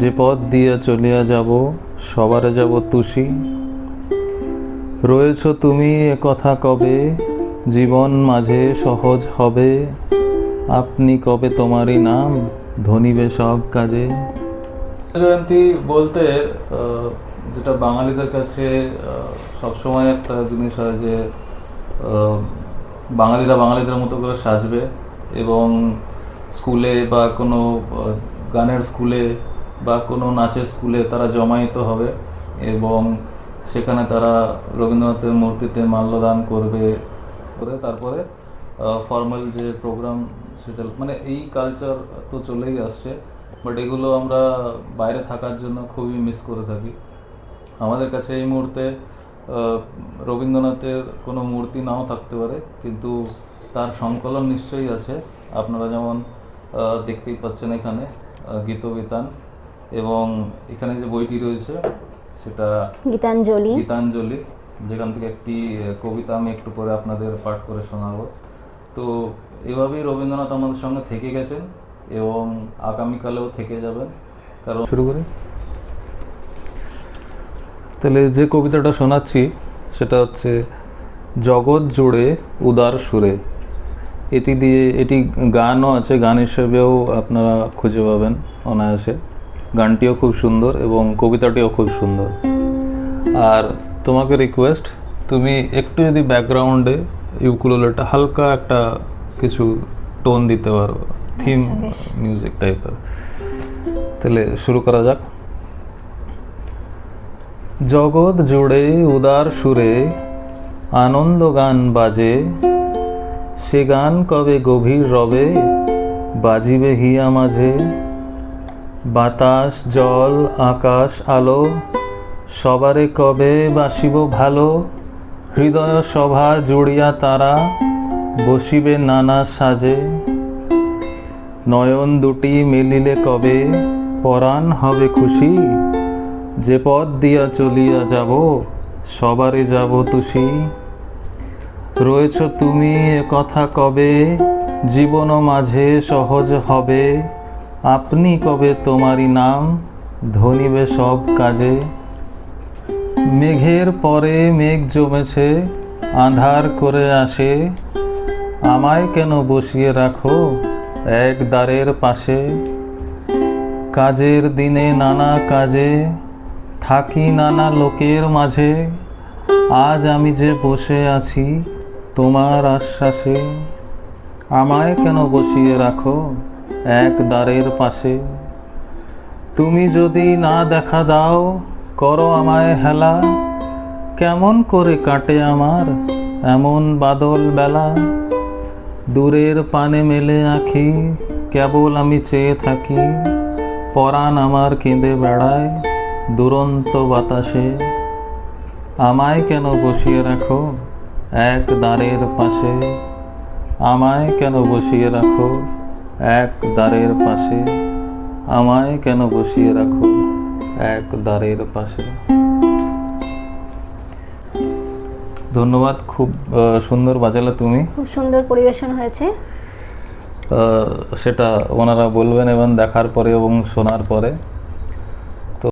যে পথ দিয়ে চলিয়া যাব, সবারে যাব তুষি। রয়েছ তুমি এ কথা কবে? জীবন মাঝে সহজ হবে। আপনি কবে তোমারই নাম? ধনিবে সব কাজে। জয়ন্তী বলতে যেটা বাঙালিদের কাছে সবসময় একটা জিনিস হয় যে বাঙালিরা বাঙালিদের মতো করে সাজবে এবং স্কুলে বা কোনো গানের স্কুলে বা কোনো নাচের স্কুলে তারা জমায়েত হবে এবং সেখানে তারা রবীন্দ্রনাথের মূর্তিতে মাল্যদান করবে, করে তারপরে ফর্মাল যে প্রোগ্রাম সেটা মানে এই কালচার তো চলেই আসছে বাট এগুলো আমরা বাইরে থাকার জন্য খুবই মিস করে থাকি। আমাদের কাছে এই মুহূর্তে রবীন্দ্রনাথের কোনো মূর্তি নাও থাকতে পারে, কিন্তু তার সংকলন নিশ্চয়ই আছে। আপনারা যেমন দেখতেই পাচ্ছেন এখানে গীতবিতান। এবং এখানে যে বইটি রয়েছে সেটা গীতাঞ্জলি। গীতাঞ্জলি যেখান থেকে একটি কবিতা আমি একটু পরে আপনাদের পাঠ করে শোনাবো। তো এভাবেই রবীন্দ্রনাথ আমাদের সঙ্গে থেকে গেছেন এবং আগামীকালেও থেকে যাবেন। কারণ শুরু করি? তাহলে যে কবিতাটা শোনাচ্ছি সেটা হচ্ছে জগৎ জুড়ে উদার সুরে। এটি দিয়ে এটি গানও আছে গান হিসেবেও আপনারা খুঁজে পাবেন অনায়াসে। গানটিও খুব সুন্দর এবং কবিতাটিও খুব সুন্দর। আর তোমাকে রিকোয়েস্ট তুমি একটু যদি ব্যাকগ্রাউন্ডে ইউকুলেলেটা হালকা একটা কিছু টোন দিতে পারো থিম মিউজিক টাইপের তাহলে শুরু করা যাক। জগৎ জুড়ে উদার সুরে আনন্দ গান বাজে সে গান কবে গভীর রবে বাজিবে হিয়া মাঝে বাতাস, জল, আকাশ, আলো, সবারে কবে বাসিব ভালো? হৃদয় সভা জুড়িয়া তারা বসিবে নানা সাজে। নয়ন দুটি মিলিলে কবে পরাণ হবে খুশি? যে পথ দিয়া চলিয়া যাব, সবারে যাব তুষি। রয়েছ তুমি কথা কবে? জীবন মাঝে সহজ হবে। আপনি কবে তোমারই নাম ধনিবে সব কাজে? মেঘের পরে মেঘ জমেছে আধার করে আসে। আমায় কেন বসিয়ে রাখো এক দ্বারের পাশে? কাজের দিনে নানা কাজে, থাকি নানা লোকের মাঝে। আজ আমি যে বসে আছি তোমার আশ্বাসে। আমায় কেন বসিয়ে রাখো এক দ্বারের পাশে। তুমি যদি না দেখা দাও, করো আমায় হেলা। কেমন করে কাটে আমার এমন বাদল বেলা। দূরের পানে মেলে আঁখি, কেবল আমি চেয়ে থাকি। পরাণ আমার কেঁদে বেড়ায় দুরন্ত বাতাসে। আমায় কেন বসিয়ে রাখো এক দ্বারের পাশে? আমায় কেন বসিয়ে রাখো এক দ্বারের পাশে। আমায় কেন বসিয়ে রাখো এক দ্বারের পাশে? ধন্যবাদ খুব সুন্দর বাজালে তুমি। খুব সুন্দর পরিবেশন হয়েছে। সেটা ওনারা বলবেন এবং দেখার পরে এবং শোনার পরে।